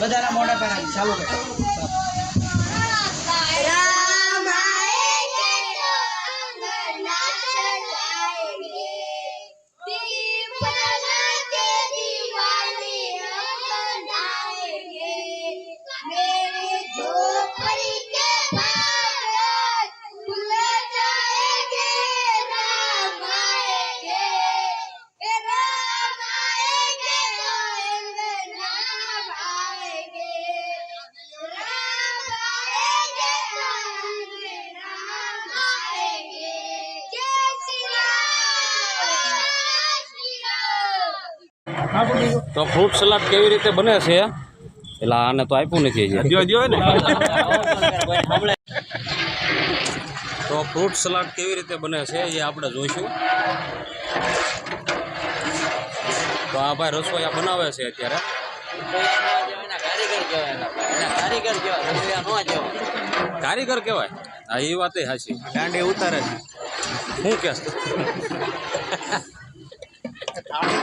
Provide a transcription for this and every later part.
બધાના મોઢા પહેરા ચાલુ કરો. તો ફ્રૂટ સલાડ કેવી રીતે બને છે એટલે આને તો આપ્યું નથી હજી. તો ફ્રૂટ સલાડ કેવી રીતે બને છે એ આપણે જોઈશું. તો આ ભાઈ રસોઈયા બનાવે છે અત્યારે. કારીગર કહેવાય. હા એ વાત હાચી. દાંડી ઉતારે છે. શું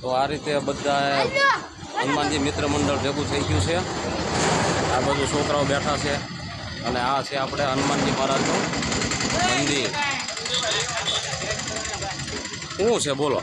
તો આ રીતે બધા હનુમાનજી મિત્ર મંડળ ભેગું થઈ ગયું છે. આ બધું છોકરાઓ બેઠા છે અને આ છે આપણે હનુમાનજી મહારાજનું મંદિર. શું છે? બોલો.